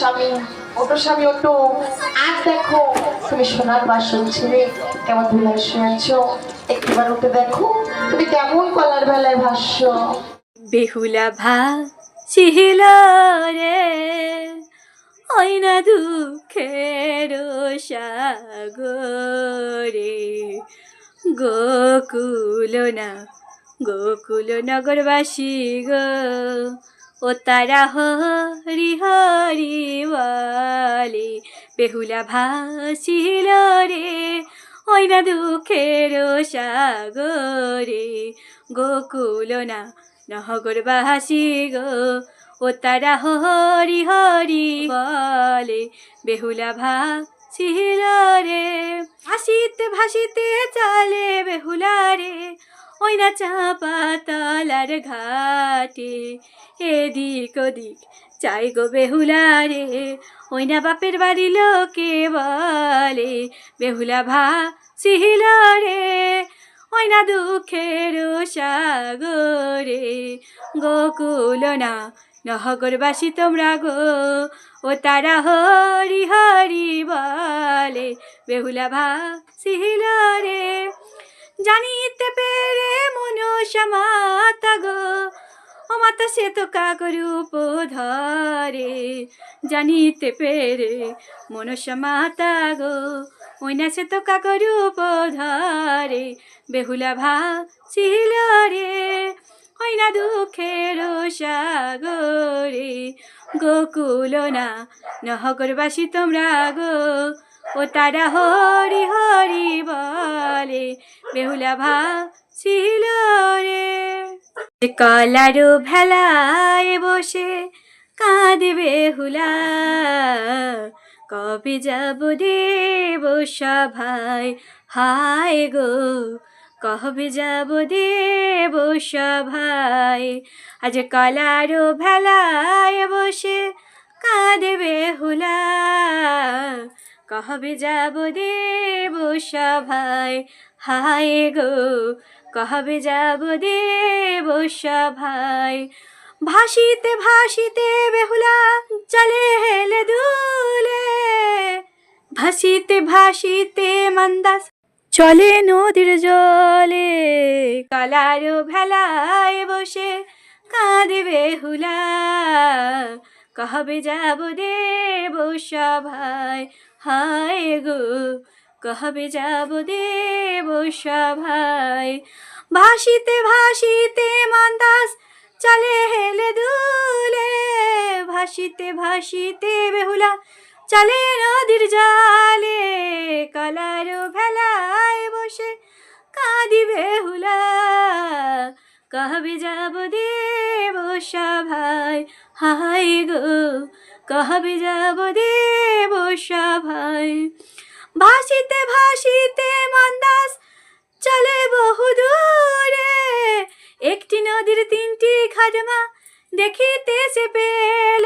স্বামী ওটো স্বামী ওটো আজ দেখো। তুমি সোনার বাসন ছেড়ে কেমন ধুলায় শুয়েছ? একটিবার উঠে দেখো, তুমি কেমন কলার বেলায় ভাষ্য বেহুলা ভা ছিল রে। ওই না দুঃখের সাগরে। গোকুল না, গোকুল নগরবাসী গো, ও তারা হরি হরি বলে। বেহুলা ভাসিল রে ওই না দুঃখের সাগরে। গোকুল না নহগরবাসী গো ও তারা হরি হরি বলে, বেহুলা ভাসিল রে, ভাসিতে ভাসিতে চলে বেহুলা রে ওই না চাপা তলার ঘাটে, এদিক ওদিক চাই গো বেহুলা রে ওই না বাপের বাড়ি লোকে বলে, বেহুলা ভা সিহিল রে ওই না দুঃখের সাগরে, গোকুল না নহগরবাসী তোমরা গো, ও তারা হরি হরি বলে। বেহুলা ভাসিল রে, জানিতে পেরে মনসা মাতা গো, ও মাতা সে তো কাকরূপ ধরে জানিতে পেরে মনসা মাতা গো, ওই না সে তো কাকরূপ ধরে বেহুলা ভা ভাসিল রে না দুঃখের সাগরে গোকুল না নহগরবাসী তোমরা গো। ও তারা হরি হরি বলে, বেহুলা ভাসিল রে। কলারো ভেলায় বসে কাঁদে বেহুলা, কবে যাব দেব সভায়? হায় গো কবে যাব দেব সভায়? আজ কলারো ভেলায় বসে কাঁদে বেহুলা কবে যাব দেব সভায়? হায় গো, কবে যাব দেব সভায়? ভাসিতে ভাসিতে বেহুলা চলে হেলে দুলে। ভাসিতে ভাসিতে মন্দাস চলে নদীর জলে, কালার ভেলায় বসে কাঁদে বেহুলা কহবে যাব দেব সভায়? হায় গো কহবে যাব দেব সভায়? ভাসিতে ভাসিতে মন্দাস চলে হেলে দুলে, ভাসিতে ভাসিতে বেহুলা চলে নদীর জালে, কলার ভেলায় বসে কাঁদি বেহুলা কহবে যাব দেব সভায় হায় গো কহবে যাব দেব সভায় ভাসিতে ভাসিতে মন্দাস চলে বহু দূরে একটি নদীর তিনটি খাজমা দেখিতে সে পেল।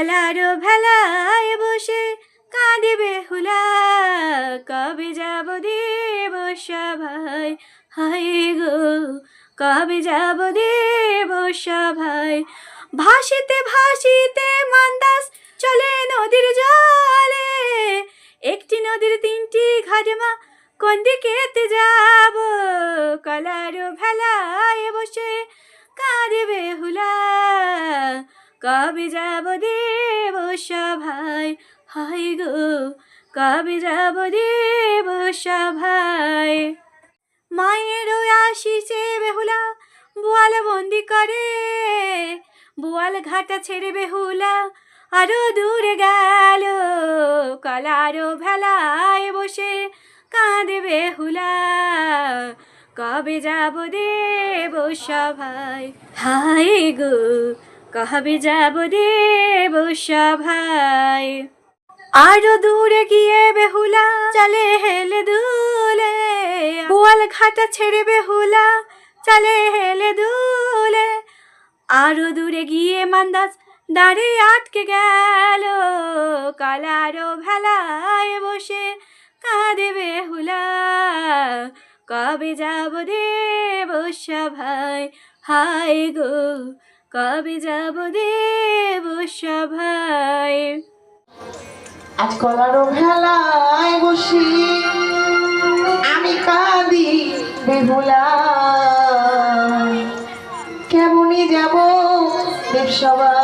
কলার ভেলায় বসে কাঁদে বেহুলা। কবে যাব দেব সভায়? হায় গো, কবে যাব দেব সভায়? ভাসিতে ভাসিতে মন্দাস চলে নদীর জলে। একটি নদীর তিনটি খাজমা কোন দিকেতে যাব? কলার ভেলায় বসে কাঁদে বেহুলা। কবে যাব দেব সভায় হায় গো, কবে যাব দেব সভায় মায়েরও আসিছে বেহুলা, বোয়াল বন্দি করে। বোয়াল ঘাটা ছেড়ে বেহুলা, আরও দূরে গেল। কলারো ভেলায় বসে কাঁদে বেহুলা, কবে যাব দেব সভায় হায় গো কবে যাব দেব সভায়? আরও দূরে গিয়ে বেহুলা চলে হেলে দুলে বোয়াল ঘাটা ছেড়ে বেহুলা চলে হেলে দুলে। আরও দূরে গিয়ে মান্দাস দাঁড়ে আটকে গেল কালারো ভেলায় বসে কাঁদে বেহুলা। কবে যাব দেব সভায়? হায় গো কবে যাব দেব সভায়? আজ কলার ভেলায় বসি আমি কাঁদি বেহুলা। কেমনই যাব দেবসভায়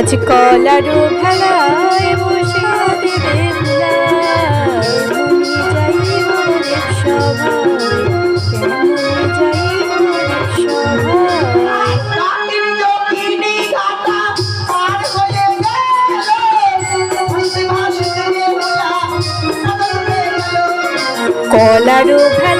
আজ কলারো ভেলায় বসে দেবে রাতের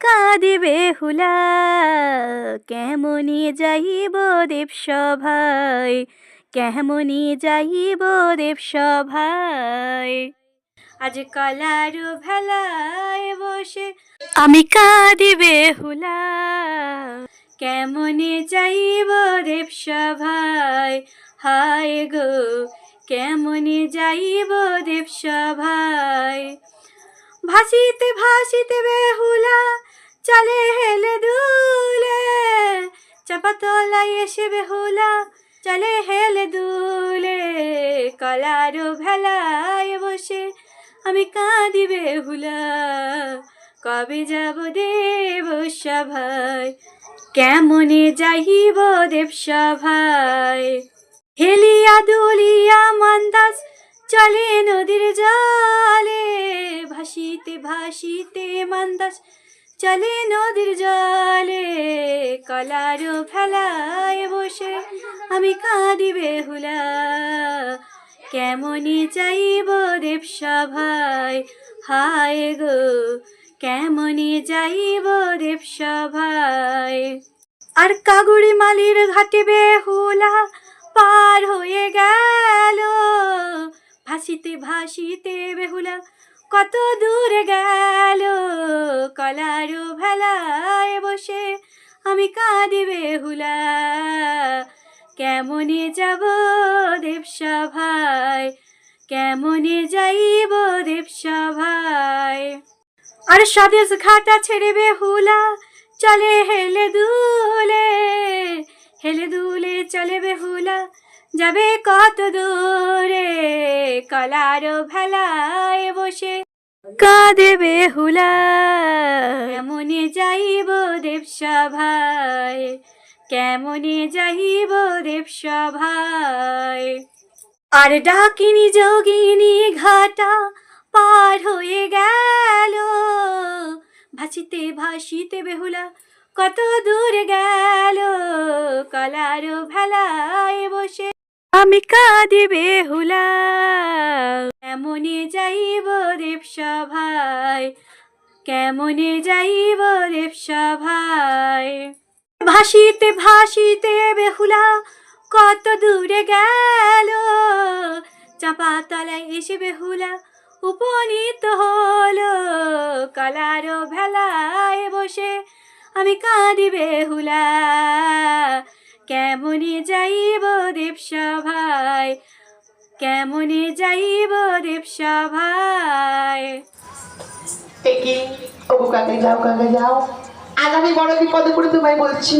কাঁদিবে হুলা কেমনি যাইব দেব সভায় কেমনি যাইব দেব সভায় আজ কলারো ভেলায় বসে আমি কাঁদিবে হুলা কেমনে যাইব দেব সভায় হায় গো, কেমনে যাইব দেব সভায় ভাসিতে ভাসিতে বেহুলা চলে হেলে দুলে চাপাতলায় এসে বেহুলা, চলে হেলে দুলে, কলারো ভেলায় বসে আমি কাঁদি বেহুলা, কবে যাব দেব সভায়? কেমনে যাইব দেব সভায়? হেলিয়া দুলিয়া মন্দাস চলে নদীর জলে, ভাসিতে ভাসিতে মন্দাস চলে নদীর জলে, কলার ফেলায় বসে আমি কাঁদি বেহুলা। কেমনি যাইব দেব সভায় হায় গো কেমনি যাইব দেব সভায় আর কাগুড়ি মালির ঘাটে বেহুলা পার হয়ে গেল। ভাসিতে ভাসিতে বেহুলা কত দূর গেল, কলারু ভেলায় বসে আমি কাঁদি হুলা কেমনে যাব দেব সভায় কেমনে যাইব দেব সভায় আর স্বদেশ ঘাটা ছেড়ে বেহুলা, চলে হেলে দুলে হেলে দুলে চলে বেহুলা। যাবে কত দূরে? কলার ভেলায় বসে কাঁদে বেহুলা কেমনে যাইব দেবসভায়? কেমনে যাইব দেবসভায়? আর ডাকিনি যোগিনী ঘাটা পার হয়ে গেল। ভাসিতে ভাসিতে বেহুলা কত দূর গেল। কলার ভেলায় বসে আমি কাঁদি বেহুলা কেমনে যাইব দেবসভায় কেমনে যাইব দেবসভায় ভাসিতে ভাসিতে বেহুলা, কত দূরে গেল। চাপা তলায় এসে বেহুলা উপনীত হলো। কলার ভেলায় বসে আমি কাঁদি বেহুলা। কেমনে যাইব দেবসভায়? কেমনে যাইব দেবসভায়? একে ওগো কাকে যাও কাকে যাও? আজ আমি বড় বিপদে পড়ে তোমায় বলছি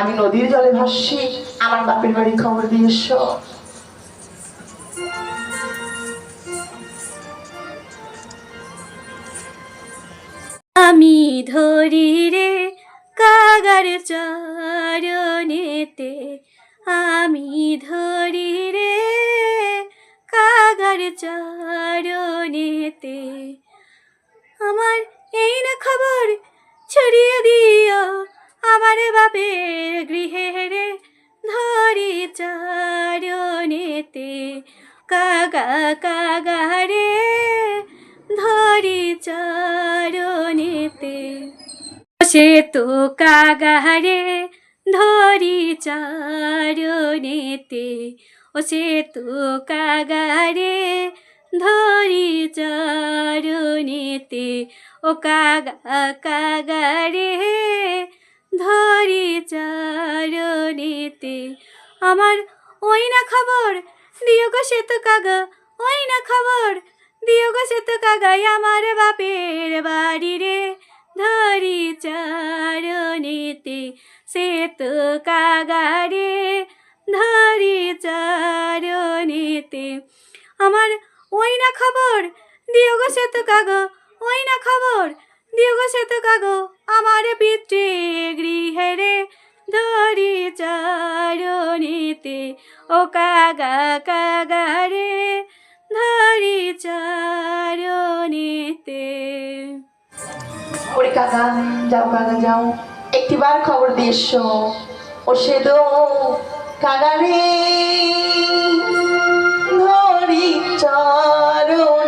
আমি নদীর জলে ভাসছি আমার বাপের বাড়ি খবর দিয়ে এসো। আমি ধরি রে কাগার চরণেতে আমি ধরি রে। কাগার চরণেতে আমার এই না খবর ছড়িয়ে দিও। আমার বাপের গৃহে রে ধরি চরণেতে। কাগা কাগা রে ধরি চরণেতে। সে তো কাগারে ধরি চরণেতে, ও সে তো কাগারে ধরি চরণেতে, ও কাগা, কাগারে ধরি চরণেতে। আমার ওই না খবর দিও গো সে তো কাগা ওই না খবর দিও গো সে তো কাগাই আমার বাপের বাড়ি রে। ধরি চরণেতে সে তো কাগারে, ধরি চরণেতে আমার ওই না খবর, দিও গো সে তো কাগো, ওই না খবর, দিও গো সে তো কাগো, আমার পিতৃ গৃহে রে। ধরি চরণেতে ও কাগা কাগা রে ধরি চরণেতে ওরে কাজা যাও কাজা যাও। একটিবার খবর দিয়ে ও সে তো কাগারে ধরি চরণেতে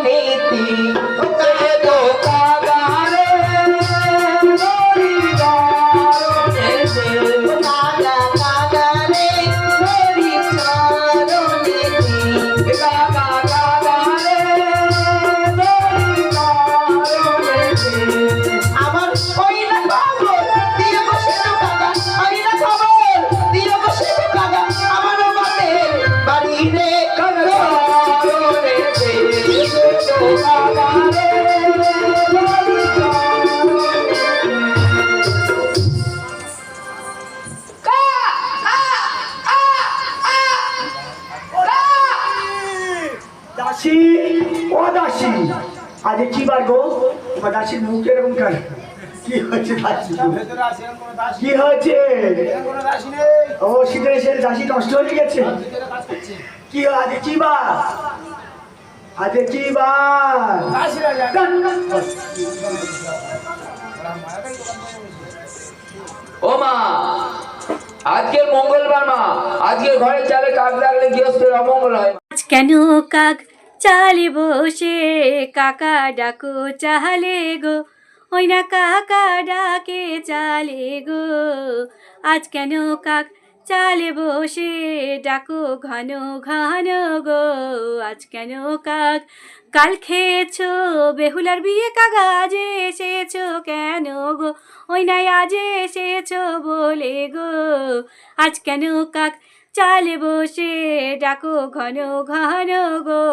দাসই নেই। ও শীতের এসে দাসী নষ্ট হয়ে গেছে? কি আজ কি বার? আজ কি বার? ও মা আজকের মঙ্গলবার মা। আজকে ঘরে চালে কাক লাগলে গৃহস্থের অমঙ্গল হয়। আজ কেন কাক চালে বসে? কাকা ডাকো চালে গো। ওই না কাকা ডাকে চালে গো। আজ কেন কাক চালে বসে? ডাকো ঘন ঘন গো। আজ কেন কাক কাল খেয়েছো? বেহুলার বিয়ে কাকা আজ এসেছ কেন গো? ওই নাই আজ এসেছ বলে গো। আজ কেন কাক চালে বসে? ডাকো ঘন ঘন গো।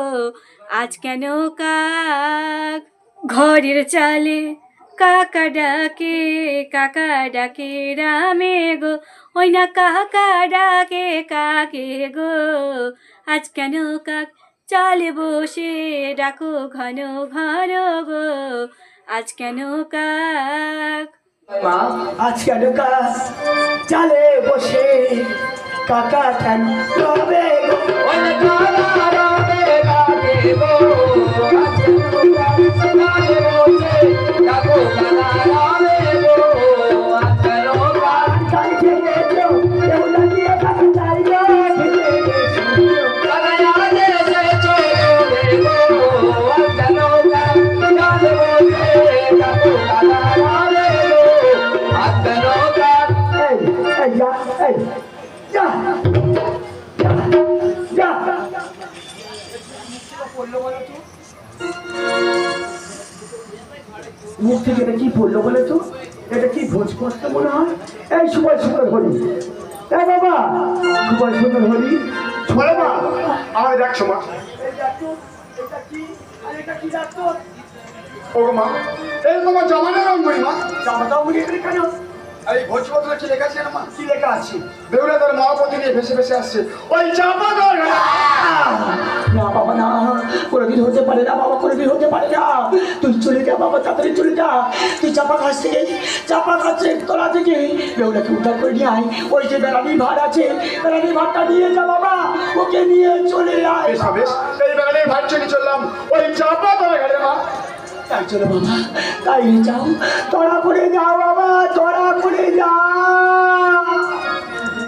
আজ কেন কাক ঘরের চালে কাকা ডাকে কাকা ডাকে রামে গো। ওই না কাকা ডাকে কাকে গো? আজ কেন কাক চালে বসে ডাকো ঘন ঘন গো? আজ কেন কাক? আজ কেন কা চালে বসে কাকা কেন রবে গো? ওই যে কালা রবে, কাকে গো? আজকে কালে বসে रा এটা কি পড়ল বলে তো? এটা কি ভোজ করতে মনে হয়? এই সুভাষ সুন্দর হরি। হ্যাঁ বাবা সুভাষ সুন্দর হরি। বলে মা আমার দেখ মা ও মা, এই তোমার জামানের রঙ মা। জামাটাও মুড়ি এখানে কেন? এই ভোজপত্র কি লেখা আছে না কি লেখা আছে? বেউলা তার মহাপতি নিয়ে ভেসে ভেসে আসছে। ওই চাপা দর না বাবা না কোনোদিন হতে পারে না বাবা কোনোদিন হতে পারে না। তুই চলে যা বাবা তাড়াতাড়ি চলে যা। তুই চাপা খাস থেকে চাপা খাচ্ছে তোলা থেকে বেউলাকে উদ্ধার করে নিয়ে আয়। ওই যে বেড়ানি ভাড় আছে বেড়ানি ভাড়টা নিয়ে যা বাবা ওকে নিয়ে চলে আয়। বেশ বেশ এই বেগানে ভাট চলে চললাম। ওই চাপা দর ঘাটে মা তাই চলো বাবা তাই যাও তোরা করে যাও বাবা তোরা করে যাও।